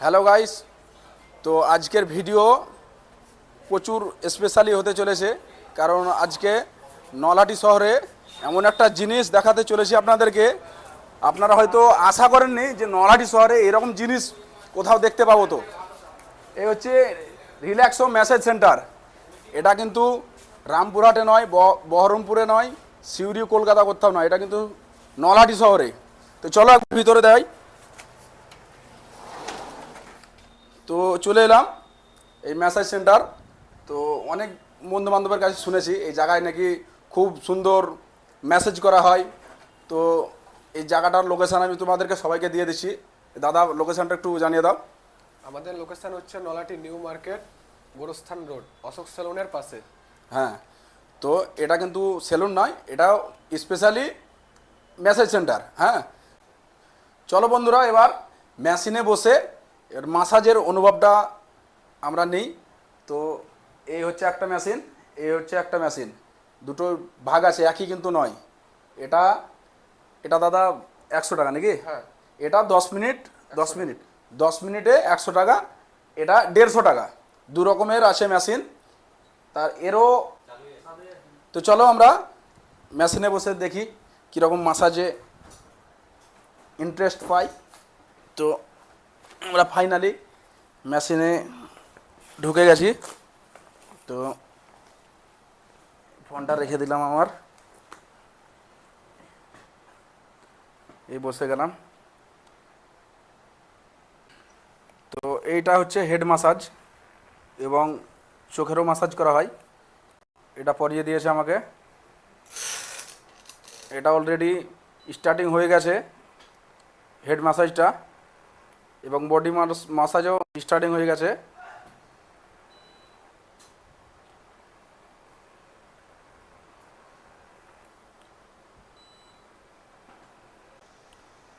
Hello guys তো আজকের video প্রচুর স্পেশালি হতে চলেছে, কারণ আজকে নলহাটি শহরে এমন একটা জিনিস দেখাতে চলেছি আপনাদেরকে। আপনারা হয়তো আশা করেননি যে নলহাটি শহরে এরকম জিনিস কোথাও দেখতে পাবো তো। এই হচ্ছে রিল্যাক্সো ম্যাসেজ সেন্টার। এটা কিন্তু রামপুরহাটে নয় বহরমপুরে নয়, সিউড়ি কলকাতা কোথাও নয়, এটা কিন্তু নলহাটি শহরে। তো চলো ভিতরে দেয় তো চলে এলাম এই ম্যাসাজ সেন্টার। তো অনেক বন্ধু বান্ধবের কাছে শুনেছি এই জায়গায় নাকি খুব সুন্দর ম্যাসেজ করা হয়। তো এই জায়গাটার লোকেশান আমি তোমাদেরকে সবাইকে দিয়ে দিচ্ছি। দাদা লোকেশানটা একটু জানিয়ে দাও। আমাদের লোকেশান হচ্ছে নলাটি নিউ মার্কেট গোরস্থান রোড অশোক সেলুনের পাশে। হ্যাঁ তো এটা কিন্তু সেলুন নয় এটা স্পেশালি ম্যাসেজ সেন্টার। হ্যাঁ চলো বন্ধুরা এবার মেশিনে বসে এর মাসাজের অনুভবটা আমরা নিই। তো এই হচ্ছে একটা মেশিন এই হচ্ছে একটা মেশিন। দুটো ভাগ আছে একই কিন্তু নয়। এটা এটা দাদা একশো টাকা নাকি? হ্যাঁ। এটা দশ মিনিট দশ মিনিট। দশ মিনিটে একশো টাকা এটা দেড়শো টাকা। দু রকমের আছে মেশিন। তার এরও তো চলো আমরা মেশিনে বসে দেখি কীরকম মাসাজে ইন্টারেস্ট পাই। তো আমরা ফাইনালি মেশিনে ঢুকে গেছি। তো ফোনটা রেখে দিলাম আমার। এই বসে গেলাম। তো এইটা হচ্ছে হেড মাসাজ এবং চোখেরও মাসাজ করা হয়। এটা পরিয়ে দিয়েছে আমাকে। এটা অলরেডি স্টার্টিং হয়ে গেছে হেড মাসাজটা এবং বডি মাসাজও স্টার্টিং হয়ে গেছে।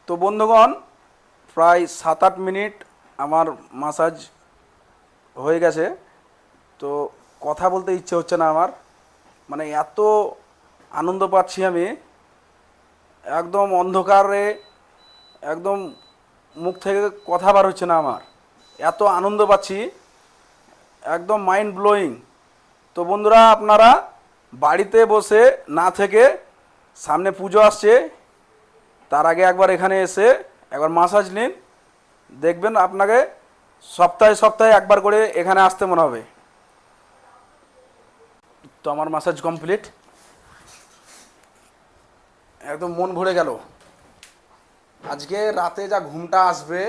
তো বন্ধুগণ, প্রায় সাত আট মিনিট আমার মাসাজ হয়ে গেছে। তো কথা বলতে ইচ্ছে হচ্ছে না আমার। মানে এত আনন্দ পাচ্ছি আমি। একদম অন্ধকারে, একদম মুখ থেকে কথা বার হচ্ছে না আমার। এত আনন্দ পাচ্ছি, একদম মাইন্ড ব্লোয়িং তো বন্ধুরা, আপনারা বাড়িতে বসে না থেকে সামনে পুজো আসছে, তার আগে একবার এখানে এসে একবার মাসাজ নিন। দেখবেন আপনাকে সপ্তাহে সপ্তাহে একবার করে এখানে আসতে মনে হবে। তো আমার মাসাজ কমপ্লিট একদম মন ভরে গেল। আজকে রাতে যা ঘুমটা আসবে,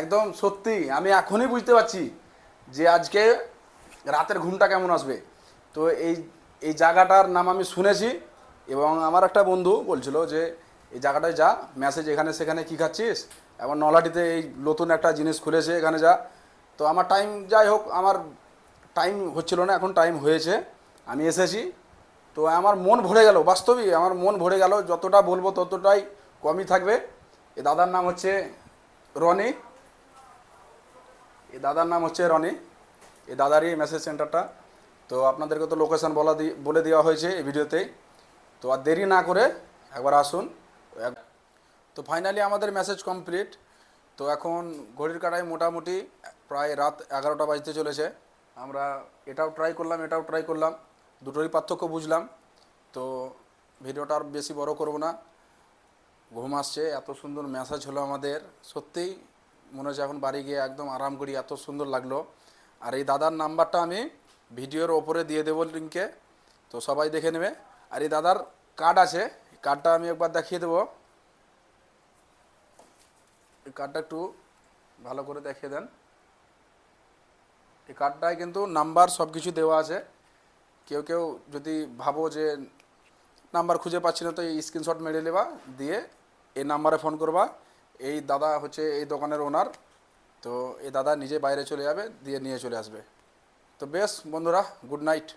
একদম সত্যি, আমি এখনই বুঝতে পারছি যে আজকে রাতের ঘুমটা কেমন আসবে। তো এই এই জায়গাটার নাম আমি শুনেছি এবং আমার একটা বন্ধু বলছিল যে, এই জায়গাটায় যা মেসেজ এখানে সেখানে কী খাচ্ছিস? এবার নলাটিতে এই নতুন একটা জিনিস খুলেছে, এখানে যা। তো আমার টাইম যাই হোক, আমার টাইম হচ্ছিল না, এখন টাইম হয়েছে, আমি এসেছি। তো আমার মন ভরে গেল বাস্তবিক আমার মন ভরে গেল, যতটা বলব ততটাই কমই থাকবে। এ দাদার নাম হচ্ছে রনি। এ দাদার নাম হচ্ছে রনি। এ দাদারই মেসেজ সেন্টারটা তো আপনাদেরকে তো লোকেশন বলা বলে দেওয়া হয়েছে এই ভিডিওতেই। তো আর দেরি না করে একবার আসুন। তো ফাইনালি আমাদের মেসেজ কমপ্লিট তো এখন ঘড়ির কাটায় মোটামুটি প্রায় রাত এগারোটা বাজতে চলেছে। আমরা এটাও ট্রাই করলাম, এটাও ট্রাই করলাম। দুটোরই পার্থক্য বুঝলাম। তো ভিডিওটা আর বেশি বড় করব না। ঘুম আসছে, এত সুন্দর মেসেজ হলো আমাদের। সত্যিই মনে হচ্ছে এখন বাড়ি গিয়ে একদম আরাম করি, এত সুন্দর লাগল। আর এই দাদার নাম্বারটা আমি ভিডিওর ওপরে দিয়ে দেবো লিঙ্কে তো সবাই দেখে নেবে। আর এই দাদার কার্ড আছে কার্ডটা আমি একবার দেখিয়ে দেবো। এই কার্ডটা একটু ভালো করে দেখিয়ে দেন। এই কার্ডটায় কিন্তু নাম্বার সব কিছু দেওয়া আছে। কেউ কেউ যদি ভাবো যে নাম্বার খুঁজে পাচ্ছি না, তো এই স্ক্রিনশট মেরে নেবা, দিয়ে এই নাম্বারে ফোন করবা। এই দাদা হচ্ছে এই দোকানের ওনার। তো এই দাদা নিজে বাইরে চলে যাবে, দিয়ে নিয়ে চলে আসবে। তো বেশ বন্ধুরা, গুড নাইট।